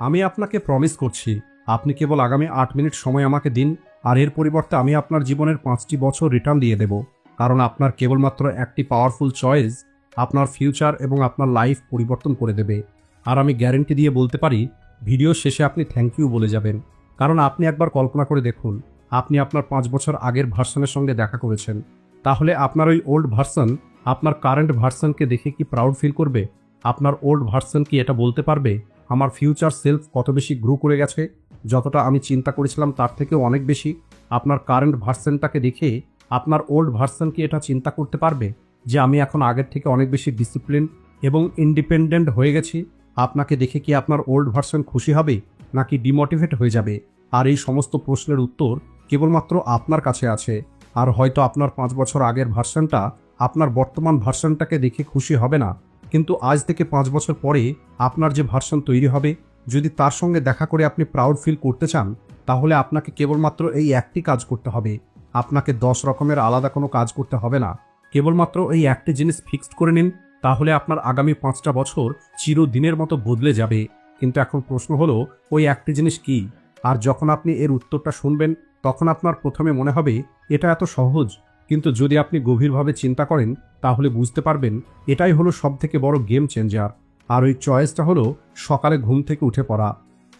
আমি আপনাকে প্রমিস করছি, আপনি কেবল আগামী আট মিনিট সময় আমাকে দিন, আর এর পরিবর্তে আমি আপনার জীবনের পাঁচটি বছর রিটার্ন দিয়ে দেব। কারণ আপনার কেবলমাত্র একটি পাওয়ারফুল চয়েস আপনার ফিউচার এবং আপনার লাইফ পরিবর্তন করে দেবে। আর আমি গ্যারেন্টি দিয়ে বলতে পারি ভিডিও শেষে আপনি থ্যাংক ইউ বলে যাবেন। কারণ আপনি একবার কল্পনা করে দেখুন, আপনি আপনার পাঁচ বছর আগের ভার্সনের সঙ্গে দেখা করেছেন। তাহলে আপনার ওই ওল্ড ভার্সন আপনার কারেন্ট ভার্সনকে দেখে কি প্রাউড ফিল করবে? আপনার ওল্ড ভার্সন কি এটা বলতে পারবে? আমার ফিউচার সেলফ কত বেশি গ্রো করে গেছে, যতটা আমি চিন্তা করেছিলাম তার থেকেও অনেক বেশি। আপনার কারেন্ট ভার্সনটাকে দেখে আপনার ওল্ড ভার্সন কি এটা চিন্তা করতে পারবে? যে আমি এখন আগের থেকে অনেক বেশি ডিসিপ্লিন এবং ইন্ডিপেন্ডেন্ট হয়ে গেছি। আপনাকে দেখে কি আপনার ওল্ড ভার্সন খুশি হবে, নাকি ডিমোটিভেট হয়ে যাবে? আর এই সমস্ত প্রশ্নের উত্তর কেবলমাত্র আপনার কাছে আছে। আর হয়তো আপনার পাঁচ বছর আগের ভার্সনটা আপনার বর্তমান ভার্সনটাকে দেখে খুশি হবে না। কিন্তু আজ থেকে পাঁচ বছর পরে আপনার যে ভার্সন তৈরি হবে, যদি তার সঙ্গে দেখা করে আপনি প্রাউড ফিল করতে চান, তাহলে আপনাকে কেবলমাত্র এই একটি কাজ করতে হবে। আপনাকে দশ রকমের আলাদা কোনো কাজ করতে হবে না। কেবলমাত্র এই একটি জিনিস ফিক্সড করে নিন, তাহলে আপনার আগামী পাঁচটা বছর চিরদিনের মতো বদলে যাবে। কিন্তু এখন প্রশ্ন হলো, ওই একটি জিনিস কি? আর যখন আপনি এর উত্তরটা শুনবেন, তখন আপনার প্রথমে মনে হবে, এটা এত সহজ। কিন্তু যদি আপনি গভীরভাবে চিন্তা করেন, তাহলে বুঝতে পারবেন এটাই হলো সব থেকে বড় গেম চেঞ্জার আর ওই চয়েসটা হলো সকালে ঘুম থেকে উঠে পড়া।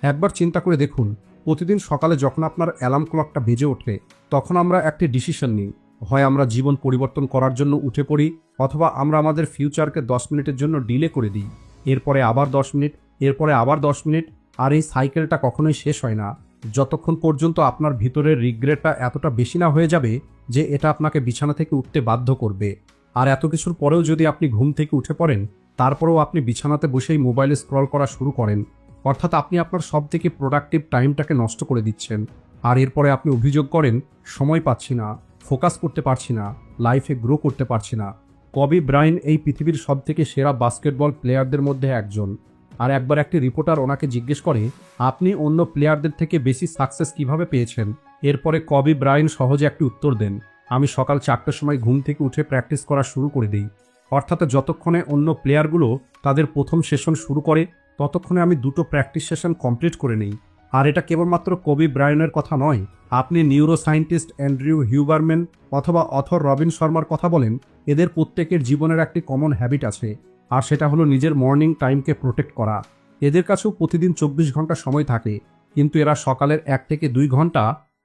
একবার চিন্তা করে দেখুন, প্রতিদিন সকালে যখন আপনার অ্যালার্ম ক্লকটা বেজে ওঠে, তখন আমরা একটি ডিসিশন নিই। হয় আমরা জীবন পরিবর্তন করার জন্য উঠে পড়ি, অথবা আমরা আমাদের ফিউচারকে দশ মিনিটের জন্য ডিলে করে দিই। এরপরে আবার দশ মিনিট, এরপরে আবার দশ মিনিট, আর এই সাইকেলটা কখনোই শেষ হয় না। যতক্ষণ পর্যন্ত আপনার ভিতরের রিগ্রেটটা এতটা বেশি না হয়ে যাবে যে এটা আপনাকে বিছানা থেকে উঠতে বাধ্য করবে। আর এত কিছুর পরেও যদি আপনি ঘুম থেকে উঠে পড়েন, তারপরেও আপনি বিছানাতে বসেই মোবাইলে স্ক্রল করা শুরু করেন। অর্থাৎ আপনি আপনার সব থেকে প্রোডাক্টিভ টাইমটাকে নষ্ট করে দিচ্ছেন। আর এরপরে আপনি অভিযোগ করেন, সময় পাচ্ছি না ফোকাস করতে পারছি না লাইফে গ্রো করতে পারছি না। কবি ব্রাইন এই পৃথিবীর সব থেকে সেরা বাস্কেটবল প্লেয়ারদের মধ্যে একজন। আর একবার একটি রিপোর্টার ওনাকে জিজ্ঞেস করে, আপনি অন্য প্লেয়ারদের থেকে বেশি সাকসেস কীভাবে পেয়েছেন? এরপরে কবি ব্রাইন সহজে একটি উত্তর দেন, আমি সকাল চারটার সময় ঘুম থেকে উঠে প্র্যাকটিস করা শুরু করে দিই। অর্থাৎ যতক্ষণে অন্য প্লেয়ারগুলো তাদের প্রথম সেশন শুরু করে, ততক্ষণে আমি দুটো প্র্যাকটিস সেশন কমপ্লিট করে নিই। আর এটা কেবলমাত্র কবি ব্রায়নের কথা নয়। আপনি নিউরো সায়েন্টিস্ট অ্যান্ড্রিউ হিউবারম্যান অথবা অথর রবিন শর্মার কথা বলেন, এদের প্রত্যেকের জীবনের একটি কমন হ্যাবিট আছে। আর সেটা হলো নিজের মর্নিং টাইমকে প্রোটেক্ট করা। এদের কাছেও প্রতিদিন চব্বিশ ঘণ্টা সময় থাকে, কিন্তু এরা সকালের এক থেকে দুই ঘণ্টা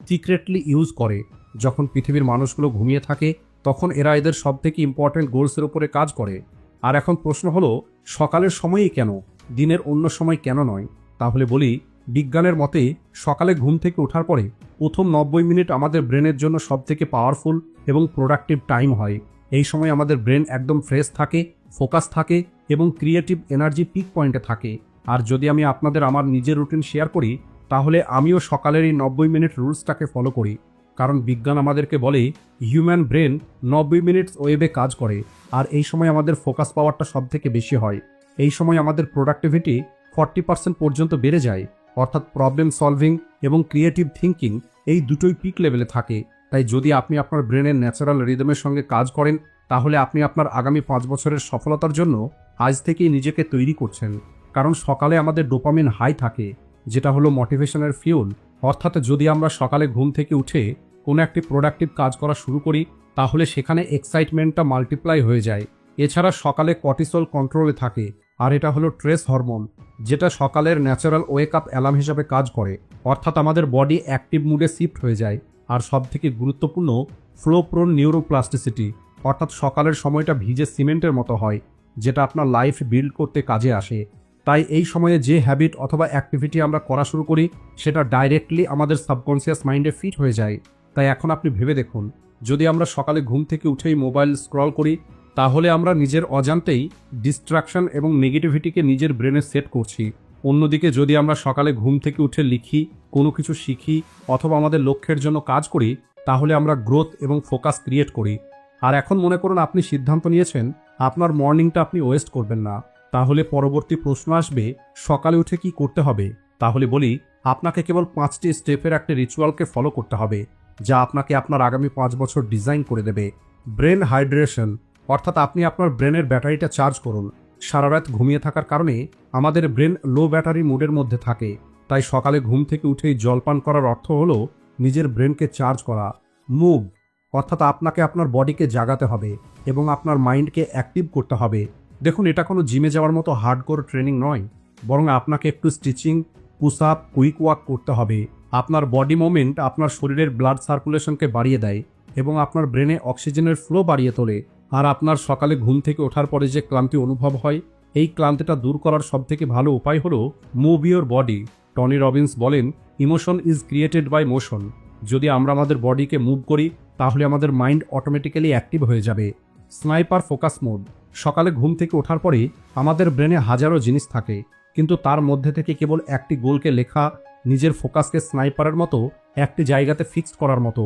সিক্রেটলি ইউজ করে। যখন পৃথিবীর মানুষগুলো ঘুমিয়ে থাকে, তখন এরা এদের সব থেকে ইম্পর্ট্যান্ট গোলসের উপরে কাজ করে। আর এখন প্রশ্ন হলো, সকালের সময়ই কেন? দিনের অন্য সময় কেন নয়? তাহলে বলি, বিজ্ঞানের মতে সকালে ঘুম থেকে ওঠার পরে প্রথম নব্বই মিনিট আমাদের ব্রেনের জন্য সব থেকে পাওয়ারফুল এবং প্রোডাক্টিভ টাইম হয়। এই সময় আমাদের ব্রেন একদম ফ্রেশ থাকে ফোকাস থাকে এবং ক্রিয়েটিভ এনার্জি পিক পয়েন্টে থাকে। আর যদি আমি আপনাদের আমার নিজের রুটিন শেয়ার করি, তাহলে আমিও সকালের এই নব্বই মিনিট রুলসটাকে ফলো করি। কারণ বিজ্ঞান আমাদেরকে বলে, হিউম্যান ব্রেন নব্বই মিনিটস ওয়েবে কাজ করে। আর এই সময় আমাদের ফোকাস পাওয়ারটা সব থেকে বেশি হয়। এই সময় আমাদের প্রোডাক্টিভিটি ফর্টি পার্সেন্ট পর্যন্ত বেড়ে যায়। অর্থাৎ প্রবলেম সলভিং এবং ক্রিয়েটিভ থিঙ্কিং এই দুটোই পিক লেভেলে থাকে। তাই যদি আপনি আপনার ব্রেনের ন্যাচারাল রিদমের সঙ্গে কাজ করেন তাহলে আপনি আপনার আগামী পাঁচ বছরের সফলতার জন্য আজ থেকেই নিজেকে তৈরি করছেন। কারণ সকালে আমাদের ডোপামিন হাই থাকে, যেটা হলো মোটিভেশনের ফিউল। অর্থাৎ যদি আমরা সকালে ঘুম থেকে উঠে কোনো একটি প্রোডাক্টিভ কাজ করা শুরু করি, তাহলে সেখানে এক্সাইটমেন্টটা মাল্টিপ্লাই হয়ে যায়। এছাড়া সকালে কর্টিসল কন্ট্রোলে থাকে, আর এটা হলো ট্রেস হরমোন, যেটা সকালের ন্যাচারাল ওয়েক আপ অ্যালার্ম হিসাবে কাজ করে। অর্থাৎ আমাদের বডি অ্যাক্টিভ মুডে শিফট হয়ে যায়। আর সবথেকে গুরুত্বপূর্ণ, ফ্লোপ্রোন নিউরোপ্লাস্টিসিটি অর্থাৎ সকালের সময়টা ভিজে সিমেন্টের মতো হয়, যেটা আপনার লাইফ বিল্ড করতে কাজে আসে। তাই এই সময়ে যে হ্যাবিট অথবা অ্যাক্টিভিটি আমরা করা শুরু করি, সেটা ডাইরেক্টলি আমাদের সাবকনসিয়াস মাইন্ডে ফিট হয়ে যায়। তাই এখন আপনি ভেবে দেখুন, যদি আমরা সকালে ঘুম থেকে উঠেই মোবাইল স্ক্রল করি, তাহলে আমরা নিজের অজান্তেই ডিস্ট্রাকশন এবং নেগেটিভিটিকে নিজের ব্রেনে সেট করছি। অন্যদিকে যদি আমরা সকালে ঘুম থেকে উঠে লিখি, কোনো কিছু শিখি অথবা আমাদের লক্ষ্যের জন্য কাজ করি, তাহলে আমরা গ্রোথ এবং ফোকাস ক্রিয়েট করি। আর এখন মনে করুন আপনি সিদ্ধান্ত নিয়েছেন, আপনার মর্নিংটা আপনি ওয়েস্ট করবেন না। তাহলে পরবর্তী প্রশ্ন আসবে, সকালে উঠে কি করতে হবে? তাহলে বলি, আপনাকে কেবল পাঁচটি স্টেপের একটা রিচুয়ালকে ফলো করতে হবে, যা আপনাকে আপনার আগামী পাঁচ বছর ডিজাইন করে দেবে। ব্রেন হাইড্রেশন, অর্থাৎ আপনি আপনার ব্রেনের ব্যাটারিটা চার্জ করুন। সারা রাত ঘুমিয়ে থাকার কারণে আমাদের ব্রেন লো ব্যাটারি মুডের মধ্যে থাকে। তাই সকালে ঘুম থেকে উঠেই জলপান করার অর্থ হলো, নিজের ব্রেনকে চার্জ করা। মুভ অর্থাৎ আপনাকে আপনার বডিকে জাগাতে হবে এবং আপনার মাইন্ডকে অ্যাক্টিভ করতে হবে। দেখুন, এটা কোনো জিমে যাওয়ার মতো হার্ডকোর ট্রেনিং নয়। বরং আপনাকে একটু stretching push up quick walk করতে হবে। আপনার বডি মুভমেন্ট আপনার শরীরের ব্লাড সার্কুলেশনকে বাড়িয়ে দেয় এবং আপনার ব্রেনে অক্সিজেনের ফ্লো বাড়িয়ে তোলে। আর আপনার সকালে ঘুম থেকে ওঠার পরে যে ক্লান্তি অনুভব হয়, এই ক্লান্তিটা দূর করার সবথেকে ভালো উপায় হলো move your body Tony Robbins বলেন emotion is created by motion যদি আমরা আমাদের বডিকে মুভ করি তাহলে আমাদের মাইন্ড অটোমেটিক্যালি অ্যাক্টিভ হয়ে যাবে। স্নাইপার ফোকাস মোড সকালে ঘুম থেকে ওঠার পরে আমাদের ব্রেনে হাজারো জিনিস থাকে, কিন্তু তার মধ্যে থেকে কেবল একটি গোলকে লেখা, নিজের ফোকাসকে স্নাইপারের মতো একটি জায়গাতে ফিক্সড করার মতো।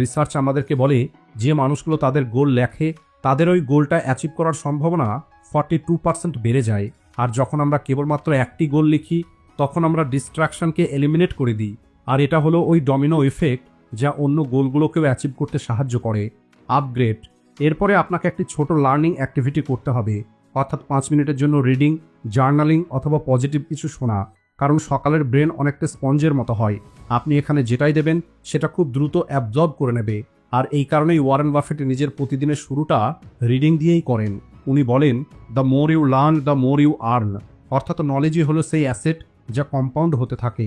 রিসার্চ আমাদেরকে বলে, যে মানুষগুলো তাদের গোল লেখে, তাদের ওই গোলটা অ্যাচিভ করার সম্ভাবনা ফর্টি টু পার্সেন্ট বেড়ে যায়। আর যখন আমরা কেবলমাত্র একটি গোল লিখি, তখন আমরা ডিস্ট্রাকশনকে এলিমিনেট করে দিই। আর এটা হলো ওই ডমিনো ইফেক্ট যা অন্য গোলগুলোকেও অ্যাচিভ করতে সাহায্য করে। আপগ্রেড এরপরে আপনাকে একটি ছোট লার্নিং অ্যাক্টিভিটি করতে হবে। অর্থাৎ পাঁচ মিনিটের জন্য রিডিং জার্নালিং অথবা পজিটিভ কিছু শোনা। কারণ সকালের ব্রেন অনেকটা স্পঞ্জের মতো হয়। আপনি এখানে যেটাই দেবেন, সেটা খুব দ্রুত অ্যাবজর্ব করে নেবে। আর এই কারণেই ওয়ারেন বাফেট নিজের প্রতিদিনের শুরুটা রিডিং দিয়েই করেন। উনি বলেন the more you learn the more you earn অর্থাৎ নলেজই হলো সেই অ্যাসেট যা কম্পাউন্ড হতে থাকে।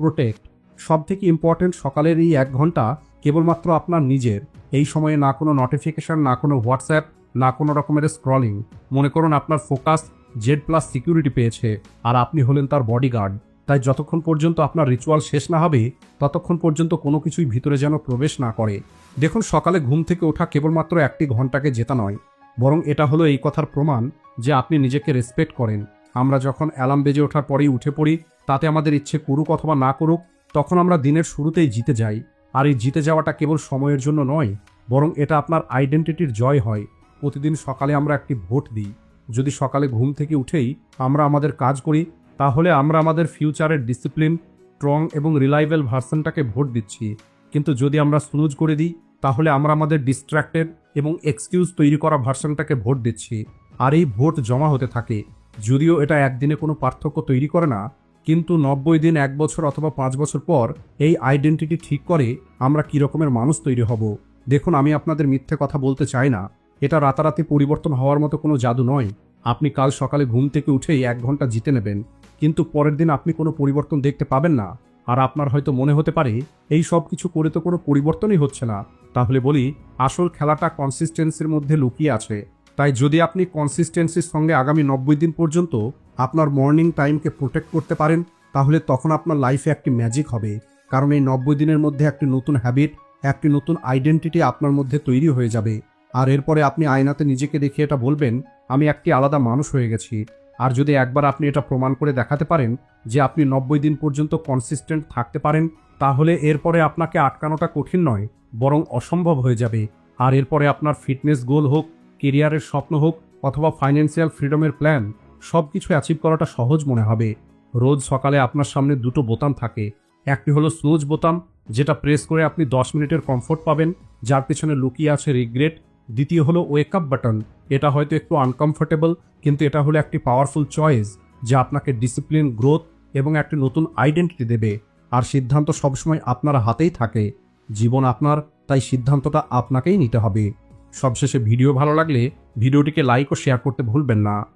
প্রোটেক্ট সব থেকে ইম্পর্টেন্ট সকালের এই এক ঘণ্টা কেবলমাত্র আপনার নিজের। এই সময়ে না কোনো নোটিফিকেশন না কোনো হোয়াটসঅ্যাপ না কোনো রকমের স্ক্রলিং মনে করুন আপনার ফোকাস জেড প্লাস সিকিউরিটি পেয়েছে, আর আপনি হলেন তার বডিগার্ড তাই যতক্ষণ পর্যন্ত আপনার রিচুয়াল শেষ না হবে, ততক্ষণ পর্যন্ত কোনো কিছুই ভিতরে যেন প্রবেশ না করে। দেখুন, সকালে ঘুম থেকে ওঠা কেবলমাত্র একটি ঘন্টাকে জেতা নয়। বরং এটা হলো এই কথার প্রমাণ যে আপনি নিজেকে রেসপেক্ট করেন। আমরা যখন অ্যালার্ম বেজে ওঠার পরেই উঠে পড়ি, তাতে আমাদের ইচ্ছে করুক অথবা না করুক তখন আমরা দিনের শুরুতেই জিতে যাই, আর এই জিতে যাওয়াটা কেবল সময়ের জন্য নয়, বরং এটা আপনার আইডেন্টিটির জয় হয়। প্রতিদিন সকালে আমরা একটি ভোট দিই। যদি সকালে ঘুম থেকে উঠেই আমরা আমাদের কাজ করি, তাহলে আমরা আমাদের ফিউচারের ডিসিপ্লিন স্ট্রং এবং রিলায়েবল ভার্সনটাকে ভোট দিচ্ছি। কিন্তু যদি আমরা স্নুজ করে দিই, তাহলে আমরা আমাদের ডিস্ট্র্যাক্টেড এবং এক্সকিউজ তৈরি করা ভার্সনটাকে ভোট দিচ্ছি। আর এই ভোট জমা হতে থাকে। যদিও এটা একদিনে কোনো পার্থক্য তৈরি করে না কিন্তু নব্বই দিন, এক বছর অথবা পাঁচ বছর পর এই আইডেন্টিটি ঠিক করে আমরা কী রকমের মানুষ তৈরি হব? দেখুন, আমি আপনাদের মিথ্যে কথা বলতে চাই না। এটা রাতারাতি পরিবর্তন হওয়ার মতো কোনো জাদু নয়। আপনি কাল সকালে ঘুম থেকে উঠেই এক ঘণ্টা জিতে নেবেন। কিন্তু পরের দিন আপনি কোনো পরিবর্তন দেখতে পাবেন না। আর আপনার হয়তো মনে হতে পারে, এই সব কিছু করে তো কোনো পরিবর্তনই হচ্ছে না। তাহলে বলি, আসল খেলাটা কনসিস্টেন্সির মধ্যে লুকিয়ে আছে। তাই যদি আপনি কনসিস্টেন্সির সঙ্গে আগামী নব্বই দিন পর্যন্ত আপনার মর্নিং টাইমকে প্রোটেক্ট করতে পারেন, তাহলে তখন আপনার লাইফে একটি ম্যাজিক হবে। কারণ এই নব্বই দিনের মধ্যে একটি নতুন হ্যাবিট একটি নতুন আইডেন্টিটি আপনার মধ্যে তৈরি হয়ে যাবে। আর এরপরে আপনি আয়নাতে নিজেকে দেখে এটা বলবেন, আমি একটি আলাদা মানুষ হয়ে গেছি। আর যদি একবার আপনি এটা প্রমাণ করে দেখাতে পারেন যে আপনি নব্বই দিন পর্যন্ত কনসিস্টেন্ট থাকতে পারেন, তাহলে এরপরে আপনাকে আটকানোটা কঠিন নয়, বরং অসম্ভব হয়ে যাবে। আর এরপরে আপনার ফিটনেস গোল হোক কেরিয়ারের স্বপ্ন হোক, অথবা ফাইন্যান্সিয়াল ফ্রিডমের প্ল্যান সব কিছু অ্যাচিভ করাটা সহজ মনে হবে। রোজ সকালে আপনার সামনে দুটো বোতাম থাকে। একটি হলো স্নুজ বোতাম, যেটা প্রেস করে আপনি দশ মিনিটের কমফোর্ট পাবেন, যার পেছনে লুকিয়ে আছে রিগ্রেট দ্বিতীয় হলো ওয়েক আপ বাটন এটা হয়তো একটু আনকমফোর্টেবল কিন্তু এটা হলো একটি পাওয়ারফুল চয়েস যা আপনাকে ডিসিপ্লিন গ্রোথ এবং একটি নতুন আইডেন্টিটি দেবে। আর সিদ্ধান্ত সবসময় আপনার হাতেই থাকে। জীবন আপনার, তাই সিদ্ধান্তটা আপনাকেই নিতে হবে। সবশেষে ভিডিও ভালো লাগলে ভিডিওটিকে লাইক ও শেয়ার করতে ভুলবেন না।